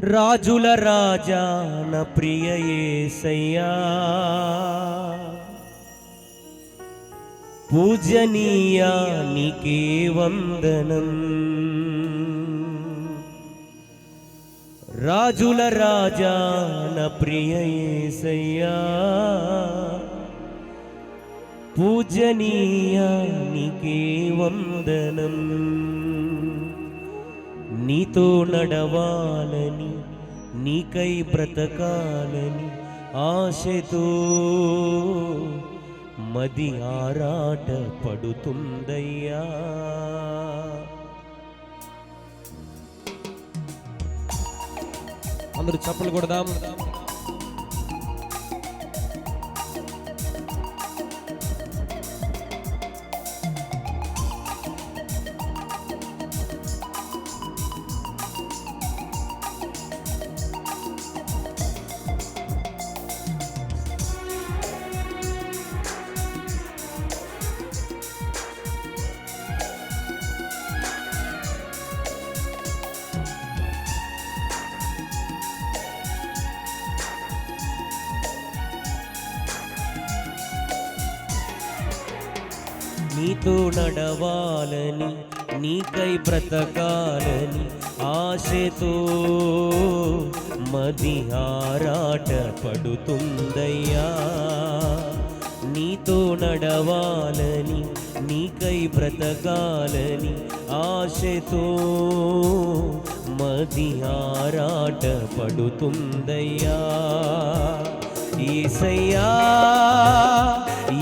రాజుల రాజా నా ప్రియ ఏసయ్యా. పూజనీయా నీకే వందనం. రాజుల రాజా నా ప్రియ ఏసయ్యా. పూజనీయా నీకే వందనం. నీతో నడవాలని నీకై బ్రతకాలని ఆశతో మది ఆరాట పడుతుందయ్యా. అందరూ చప్పలు కొడదాం. నీతో నడవాలని నీకై బ్రతకాలని ఆశతో మది ఆరాట పడుతుందయ్యా. నీతో నడవాలని నీకై బ్రతకాలని ఆశతో మది ఆరాట పడుతుందయ్యా. ఈసయ్యా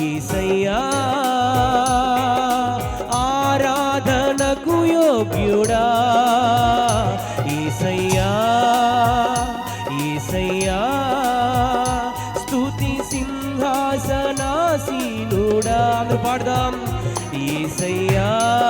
ఈసయ్యా యోగ్యుడా? ఈసయ్యా ఈసయ్యా స్తుతి సింహాసనాసీనుడా. పాడదాం. ఈసయ్యా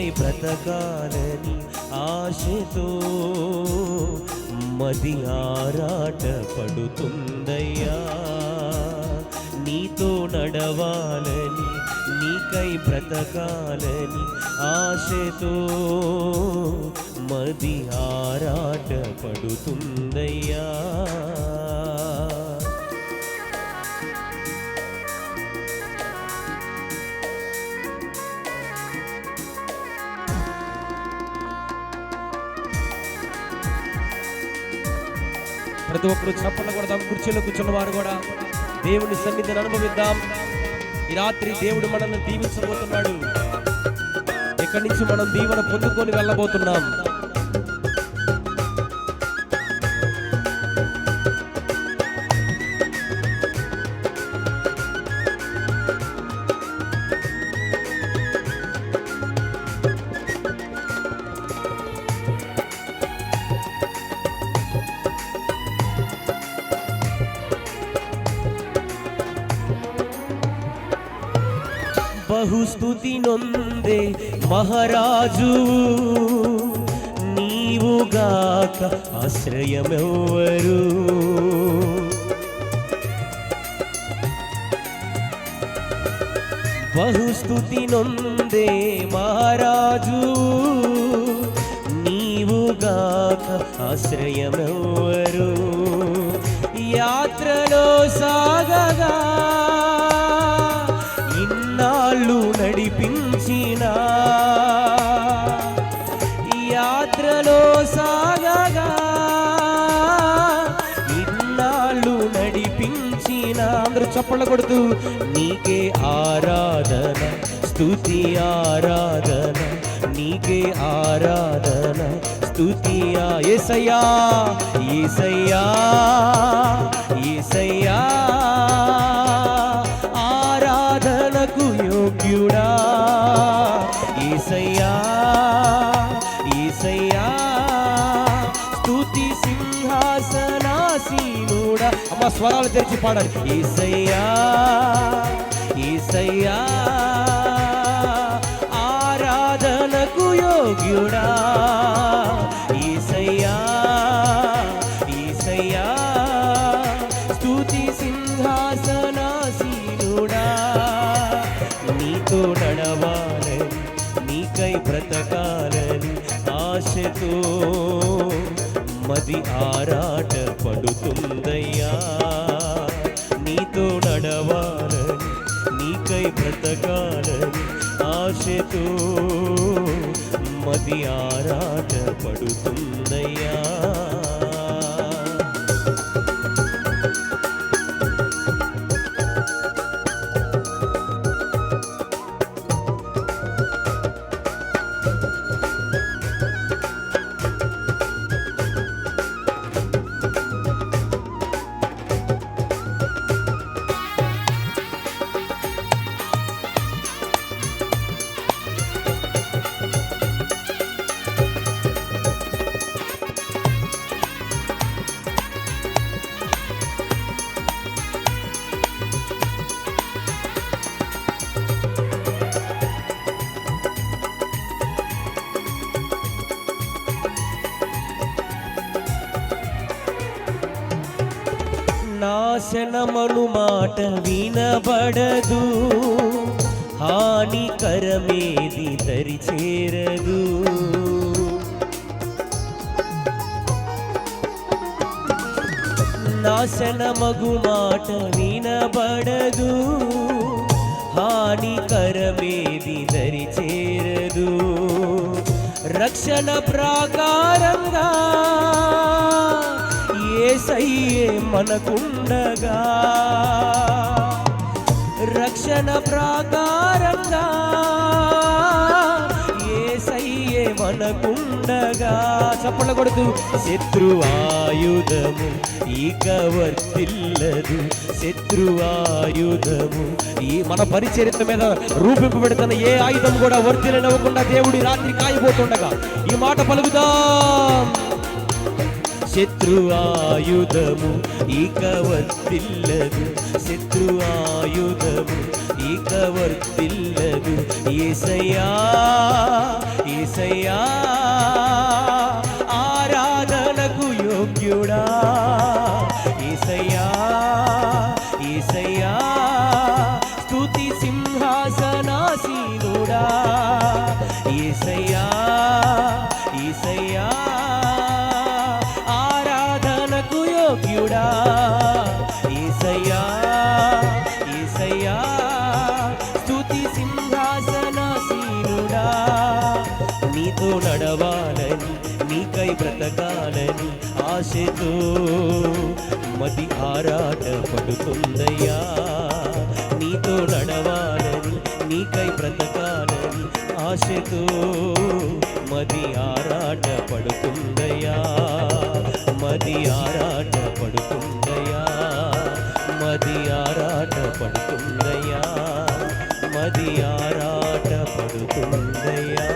నీకై బ్రతకాలని ఆశతో మది ఆరాట పడుతుందయ్యా. నీతో నడవాలని నీకై బ్రతకాలని ఆశతో మది ఆరాట పడుతుందయ్యా. ప్రతి ఒక్కరు చప్పట్లు కొడదాం కుర్చీలో కూర్చున్న వారు కూడా. దేవుని సన్నిధిని అనుభవిద్దాం. ఈ రాత్రి దేవుడు మనల్ని దీవించబోతున్నాడు. ఇక్కడి నుంచి మనం దీవెన పొందుకొని వెళ్ళబోతున్నాం? బహుస్తుతి నొందే మహారాజు నీవుగాక ఆశ్రయమెవ్వరు? బహుస్థుతి నొందే మహారాజు నీవుగాక ఆశ్రయమెవ్వరు? యాత్రలో సాగగా ఇన్నాళ్ళు నడిపించిన అందరూ చప్పళ్ళ కొడుతూ నీకే ఆరాధన స్థుతి ఆరాధన నీకే ఆరాధన స్థుతియా ఏసయ్యా ఏసయ్యా ఏసయ్యా సింహాసనాసీనుడా. అమ్మ స్వరాలు తెరిచి పాడాలి. ఈసయ్యా ఈసయ్యా ఆరాధనకు యోగ్యుడా. ఈసయ్యా మది ఆరాట పడుతుందయ్యా నీతో నడవాలని నీకై బ్రతకాలని ఆశతో మది ఆరాట పడుతుంది నాశనమను మాట వినబడదు. హానికరమేది దరిచేరదు. నాశనమగు మాట వినబడదు. హానికరమేది దరిచేరదు. రక్షణ ప్రాకారంగా ఏసయ్యే మనకుండగా? రక్షణ ప్రాకారంగా ఏసయ్యే మనకుండగా? చప్పల కొడుతూ శత్రువాయుధము ఇక వర్తిల్లదు. శత్రువాయుధము ఈ మన పరిచరిత మీద రూపింపబెడుతున్న ఏ ఆయుధం కూడా వర్తిలనివ్వకుండా దేవుడి రాత్రి కాయిపోతుండగా ఈ మాట పలుకుదాం. శత్రువాయుధము ఇక వర్తిల్లదు శత్రువాయుధము ఇక వర్తిల్లదు ఏసయ్యా ఏసయ్యా ఆరాధనకు యోగ్యుడా. యోగ్యుడా? ఏసయ్యా ఏసయ్యా స్థుతి సింహాసనాసీనుడా. నీతో నడవాలని నీకై బ్రతకాలని ఆశతో మది ఆరాట పడుతుందయ్యా. నీతో నడవాలని నీకై బ్రతకాలని ఆశతో మది ఆరాట పడుతుంది ఆరాట పడుతుందయా మది ఆరాట పడుతుందయా మది ఆరాట పడుతుందయా